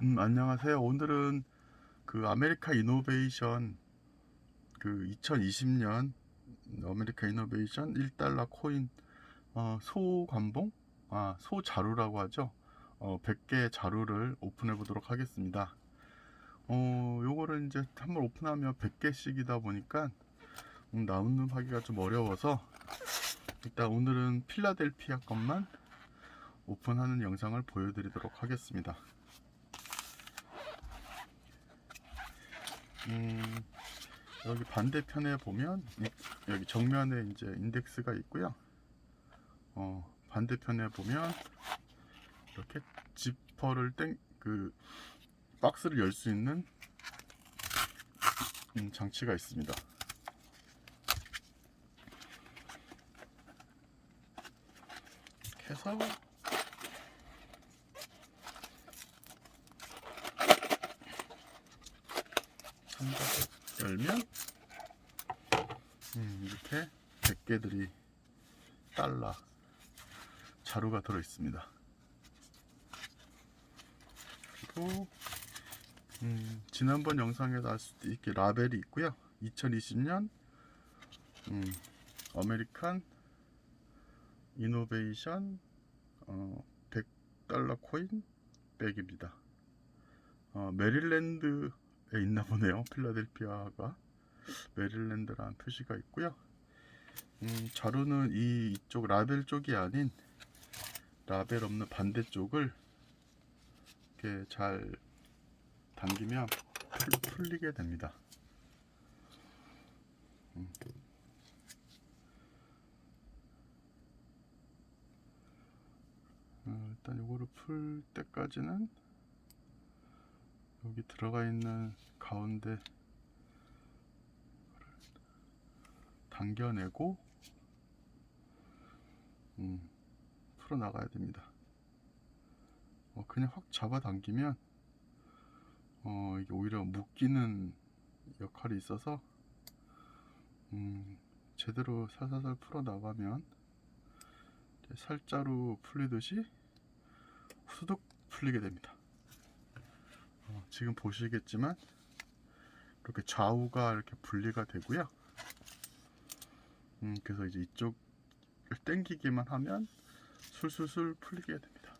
음, 안녕하세요. 오늘은 그 아메리카 이노베이션 그 2020년 아메리카 이노베이션 1달러 코인 어, 소관봉? 아, 소자루라고 하죠. 어, 100개 자루를 오픈해 보도록 하겠습니다. 어, 요거를 이제 한번 오픈하면 100개씩이다 보니까 음, 나눔하기가 좀 어려워서 일단 오늘은 필라델피아 것만 오픈하는 영상을 보여드리도록 하겠습니다. 음, 여기 반대편에 보면 이- 여기 정면에 이제 인덱스가 있고요. 어, 반대편에 보면 이렇게 지퍼를 땡 그 박스를 열 수 있는 음, 장치가 있습니다. 이렇게 해서 열면 음, 이렇게 100개들이 달러 자루가 들어 있습니다. 그리고 음, 지난번 영상에 나왔을 때 이렇게 라벨이 있고요. 2020년 음, 아메리칸 이노베이션 어, 100달러 코인 백입니다. 어, 메릴랜드에 있나 보네요. 필라델피아가 메릴랜드라는 표시가 있고요. 음, 자루는 이 이쪽 라벨 쪽이 아닌 라벨 없는 반대쪽을 이렇게 잘 당기면 풀, 풀리게 됩니다. 음. 어, 일단 이거를 풀 때까지는 여기 들어가 있는 가운데 당겨내고 음, 풀어 나가야 됩니다. 어, 그냥 확 잡아당기면 어, 이게 오히려 묶이는 역할이 있어서 음, 제대로 살살살 풀어 나가면 살자루 풀리듯이 후두둑 풀리게 됩니다. 어, 지금 보시겠지만 이렇게 좌우가 이렇게 분리가 되고요. 음, 그래서 이제 이쪽을 당기기만 하면 술술술 풀리게 됩니다.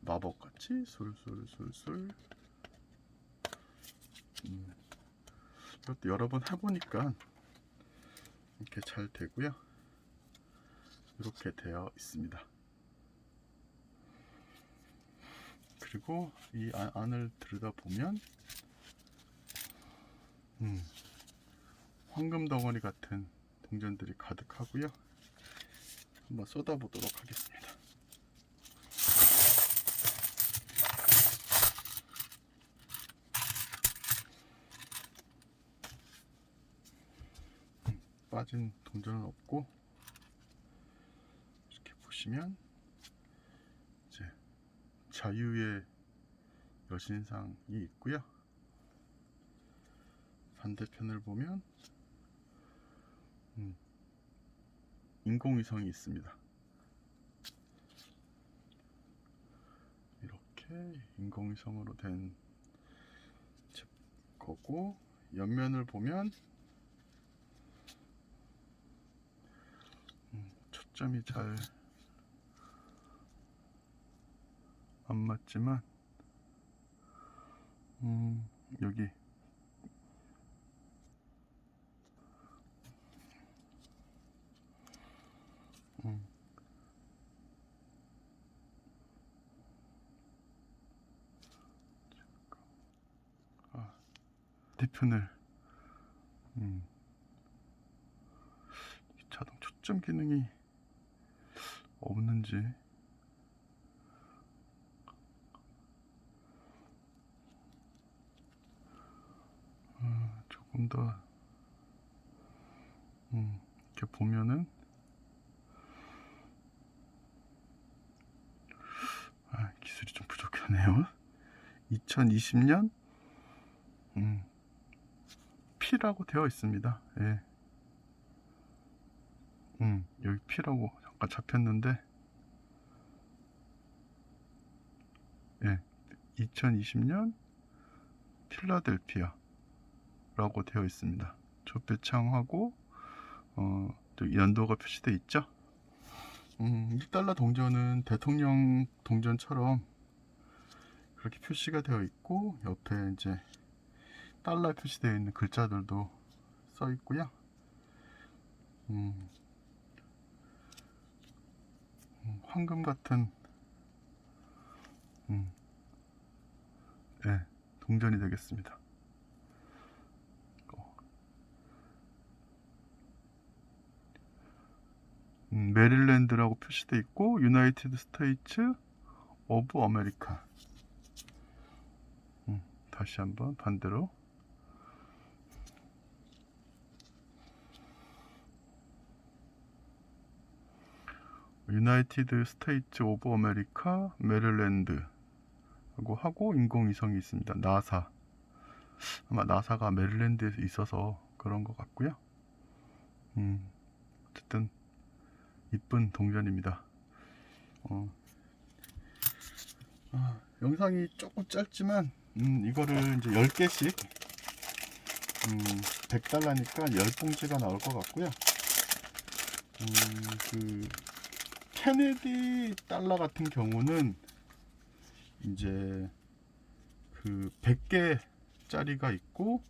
마법같이 술술술술. 음, 이것도 여러 번 해보니까 이렇게 잘 되고요. 이렇게 되어 있습니다. 그리고 이 안- 안을 들여다 보면 음, 황금 덩어리 같은 동전들이 가득하고요. 한번 쏟아보도록 하겠습니다. 음, 빠진 동전은 없고 이렇게 보시면 자유의 여신상이 있고요. 반대편을 보면 음, 인공위성이 있습니다. 이렇게 인공위성으로 된 제- 거고 옆면을 보면 음, 초점이 잘 안 맞지만 음, 여기 음. 아, 대편을 음. 이 자동 초점 기능이 없는지 아, 조금 더 음, 이렇게 보면은 아, 기술이 좀 부족하네요. 2020년 음, P라고 되어 있습니다. 예. 음, 여기 P라고 잠깐 잡혔는데 예, 2020년 필라델피아 라고 되어 있습니다. 조폐창하고 어, 또 연도가 표시되어 있죠. 음, 1달러 동전은 대통령 동전처럼 그렇게 표시가 되어 있고 옆에 이제 달러 표시되어 있는 글자들도 써 있고요. 음, 음, 황금 같은 음, 네, 동전이 되겠습니다. 음, 메릴랜드라고 표시되어 있고 유나이티드 스테이츠 오브 아메리카. 음, 다시 한번 반대로 유나이티드 스테이츠 오브 아메리카 메릴랜드 하고 하고 인공위성이 있습니다. 나사 아마 나사가 메릴랜드에 있어서 그런 것 같고요. 음, 어쨌든 이쁜 동전입니다. 어, 아, 영상이 조금 짧지만 음, 이거를 이제 10개씩 음, 100달러니까 10봉지가 나올 것 같고요. 음, 그 케네디 달러 같은 경우는 이제 그 100개 짜리가 있고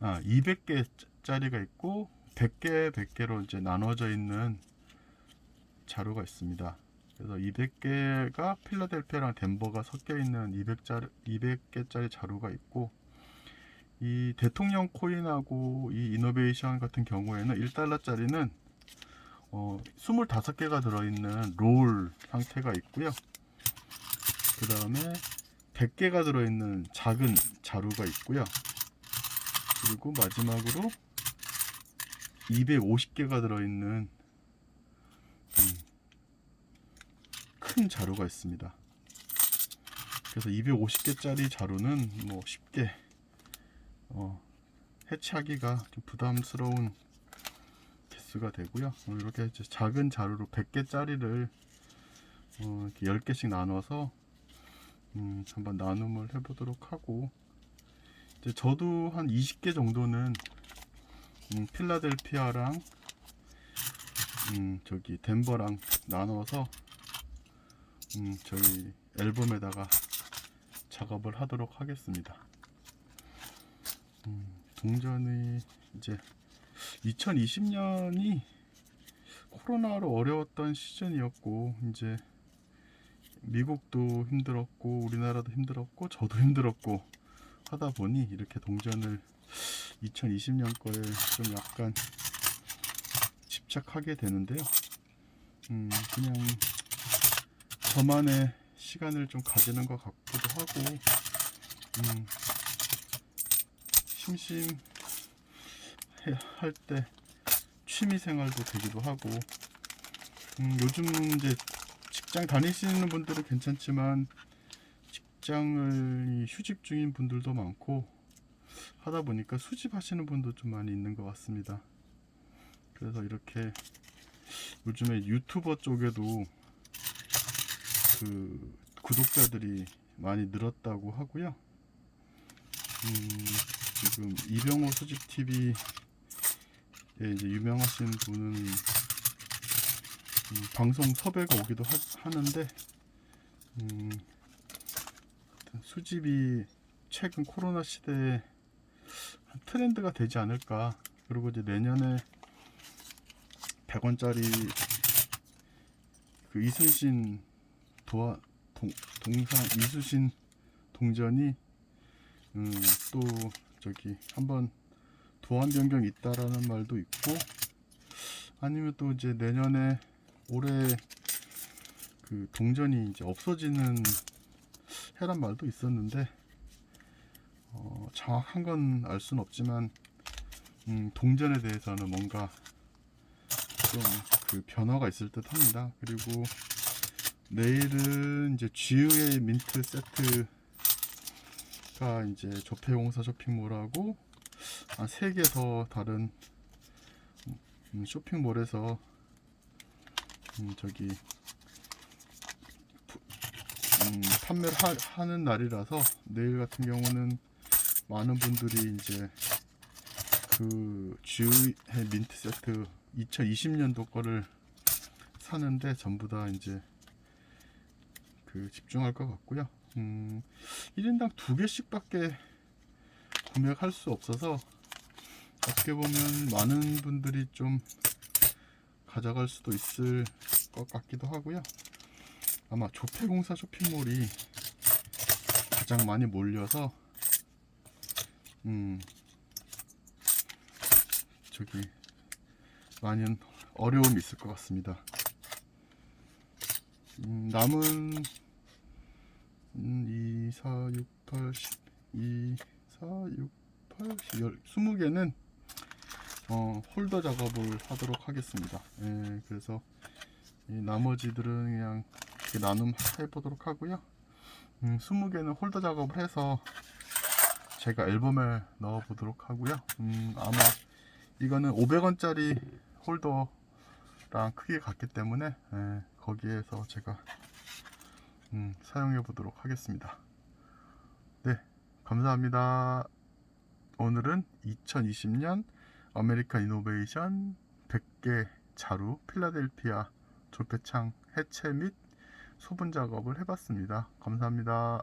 아 200개 짜리가 있고 100개 100개로 이제 나눠져 있는 자루가 있습니다. 그래서 200개가 필라델피아랑 덴버가 섞여 있는 200짜리 200개짜리 자루가 있고 이 대통령 코인하고 이 이노베이션 같은 경우에는 1달러짜리는 어, 25개가 들어있는 롤 상태가 있고요. 그 다음에 100개가 들어있는 작은 자루가 있고요. 그리고 마지막으로 250개가 들어있는 음, 큰 자루가 있습니다. 그래서 250개짜리 자루는 뭐 쉽게 어, 해체하기가 좀 부담스러운 개수가 되고요. 어, 이렇게 작은 자루로 100개짜리를 어, 이렇게 10개씩 나눠서 음, 한번 나눔을 해보도록 하고 저도 한 20개 정도는 음, 필라델피아랑 음, 저기 덴버랑 나눠서 음, 저희 앨범에다가 작업을 하도록 하겠습니다. 음, 동전이 이제 2020년이 코로나로 어려웠던 시즌이었고 이제 미국도 힘들었고 우리나라도 힘들었고 저도 힘들었고 하다 보니 이렇게 동전을 2020년 거에 좀 약간 집착하게 되는데요. 음, 그냥 저만의 시간을 좀 가지는 것 같기도 하고, 음, 심심할 때 취미 생활도 되기도 하고, 음, 요즘 이제 직장 다니시는 분들은 괜찮지만 직장을 휴직 중인 분들도 많고 하다 보니까 수집하시는 분도 좀 많이 있는 것 같습니다. 그래서 이렇게 요즘에 유튜버 쪽에도 그 구독자들이 많이 늘었다고 하고요. 음, 지금 이병호 수집 TV에 이제 유명하신 분은 음, 방송 섭외가 오기도 하, 는데 음, 수집이 최근 코로나 시대에 트렌드가 되지 않을까. 그리고 이제 내년에 100원짜리 그 이순신 도화 동, 동상 이순신 동전이 음, 또 저기 한번 도안 변경 있다라는 말도 있고 아니면 또 이제 내년에 올해 그 동전이 이제 없어지는 해란 말도 있었는데 어, 정확한 건 알 수는 없지만 음, 동전에 대해서는 뭔가 좀 그 변화가 있을 듯 합니다. 그리고 내일은 이제 GU의 민트 세트가 이제 조폐공사 쇼핑몰하고 한 3개 더 다른 음, 쇼핑몰에서 음, 저기 부- 음, 판매를 하, 는 날이라서 내일 같은 경우는 많은 분들이 이제 그 GU의 민트 세트 2020년도 거를 사는데 전부 다 이제 그 집중할 것 같고요. 음, 1인당 두 개씩밖에 구매할 수 없어서 어떻게 보면 많은 분들이 좀 가져갈 수도 있을 것 같기도 하고요. 아마 조폐공사 쇼핑몰이 가장 많이 몰려서 음 저기 많은 어려움이 있을 것 같습니다. 음, 남은 음, 2, 4, 6, 8, 10, 2, 4, 6, 8, 10, 10, 20개는 어, 홀더 작업을 하도록 하겠습니다. 예, 그래서 이 나머지들은 그냥 나눔 해보도록 하고요. 음, 20개는 홀더 작업을 해서 제가 앨범에 넣어 보도록 하고요. 음, 아마 이거는 500원짜리 홀더랑 크게 같기 때문에 예, 거기에서 제가 음, 사용해 보도록 하겠습니다. 네, 감사합니다. 오늘은 2020년 아메리칸 이노베이션 100개 자루 필라델피아 조폐창 해체 및 소분 작업을 해봤습니다. 감사합니다.